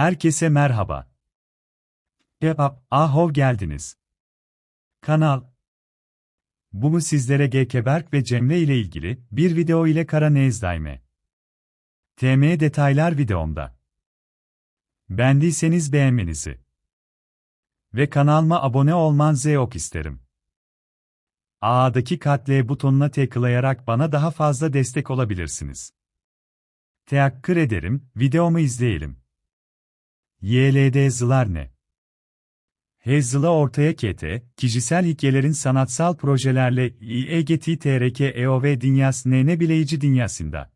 Herkese merhaba. Kebap, ahov geldiniz. Kanal. Bu mu sizlere Gekeberk ve Cemre ile ilgili bir video ile Kara Nezdayme. TM detaylar videomda. Beğendiyseniz beğenmenizi ve kanalıma abone olmanızı ok isterim. A'daki katle butonuna tıklayarak bana daha fazla destek olabilirsiniz. Teşekkür ederim, videomu izleyelim. YLD zılar ne? Hezıla ortaya kete, kişisel hikayelerin sanatsal projelerle İEGT TRK EOV dünyas ne ne bileyici dünyasında.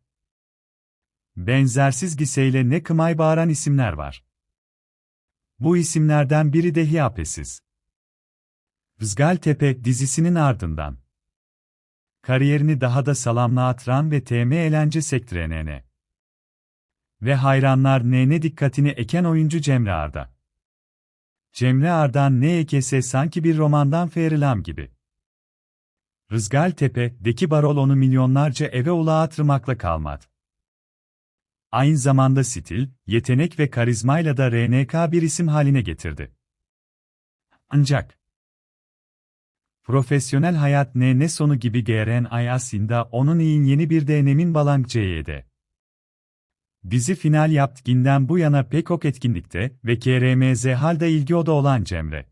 Benzersiz giseyle ne kımay bağıran isimler var. Bu isimlerden biri de Hiyapesiz. Tepe dizisinin ardından. Kariyerini daha da salamla ve TM eğlence sektörüne ve hayranlar ne dikkatini eken oyuncu Cemre Arda. Cemre Ardan ne ekese sanki bir romandan ferilam gibi. Rızgal Tepe'deki barol onu milyonlarca eve ulağa kalmadı. Aynı zamanda stil, yetenek ve karizmayla da RNK bir isim haline getirdi. Ancak profesyonel hayat ne ne sonu gibi geren ay aslında onun iyi yeni bir denemin balang CY'de. Dizi final yaptığından bu yana pek ok etkinlikte ve KRMZ halde ilgi oda olan Cemre.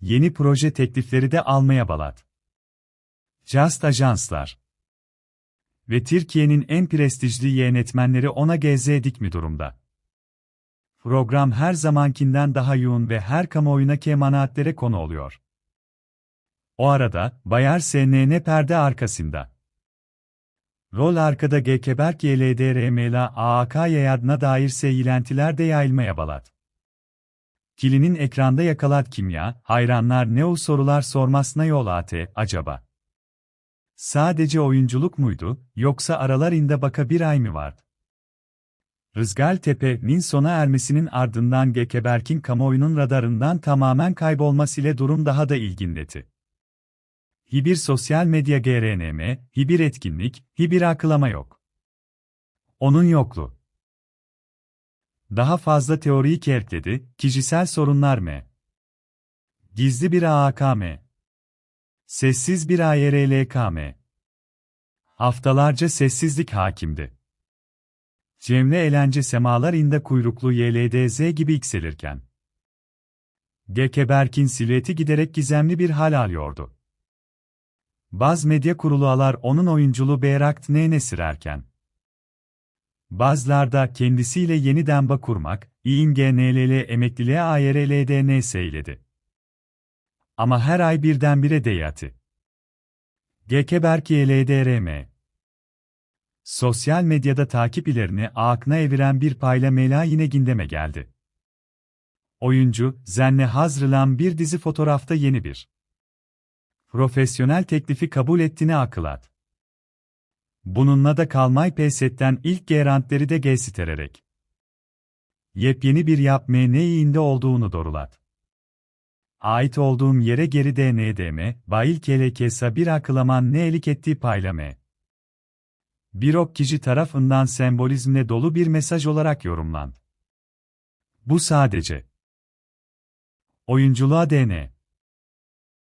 Yeni proje teklifleri de almaya balat. Just Ajanslar ve Türkiye'nin en prestijli yönetmenleri ona GZ mi durumda. Program her zamankinden daha yoğun ve her kamuoyuna kemanaatlere konu oluyor. O arada, Bayar SNN perde arkasında. Rol arkada Gekeberk YLDRMLA AAK yayadına dair seyilentiler de yayılmaya balat. Kilinin ekranda yakalat kimya, hayranlar ne o sorular sormasına yol ate, acaba? Sadece oyunculuk muydu, yoksa aralarında baka bir ay mı vardı? Rızgal Tepe'nin sona ermesinin ardından Gekeberk'in kamuoyunun radarından tamamen kaybolmasıyla durum daha da ilginleti. Hibir sosyal medya GRNM, hibir etkinlik, hibir akılama yok. Onun yokluğu. Daha fazla teoriyi kertledi, kişisel sorunlar mı? Gizli bir AAKM. Sessiz bir AYRLKM. Haftalarca sessizlik hakimdi. Cemre eğlence semalar inde kuyruklu YLDZ gibi yükselirken. Gekeberk'in silüeti giderek gizemli bir hal alıyordu. Baz medya kurulualar onun oyunculuğu Beyrakt neyne sürerken. Bazılarda kendisiyle yeniden bağ kurmak, İNGNLL emekliliğe AYRLDN seyledi. Ama her ay birdenbire deyatı. Gekeberki LDRM. Sosyal medyada takip ilerini akna eviren bir payla Mela yine gündeme geldi. Oyuncu, Zenne hazırlanan bir dizi fotoğrafta yeni bir profesyonel teklifi kabul ettiğini akılat. Bununla da kalmay pesetten ilk gerantleri de gesitererek. Yepyeni bir yapmaya ne olduğunu doğrulat. Ait olduğum yere geri DNDM, bayil kelekesa bir akılaman ne elik ettiği paylame. Bir ok kişi tarafından sembolizmle dolu bir mesaj olarak yorumlandı. Bu sadece oyunculuğa DN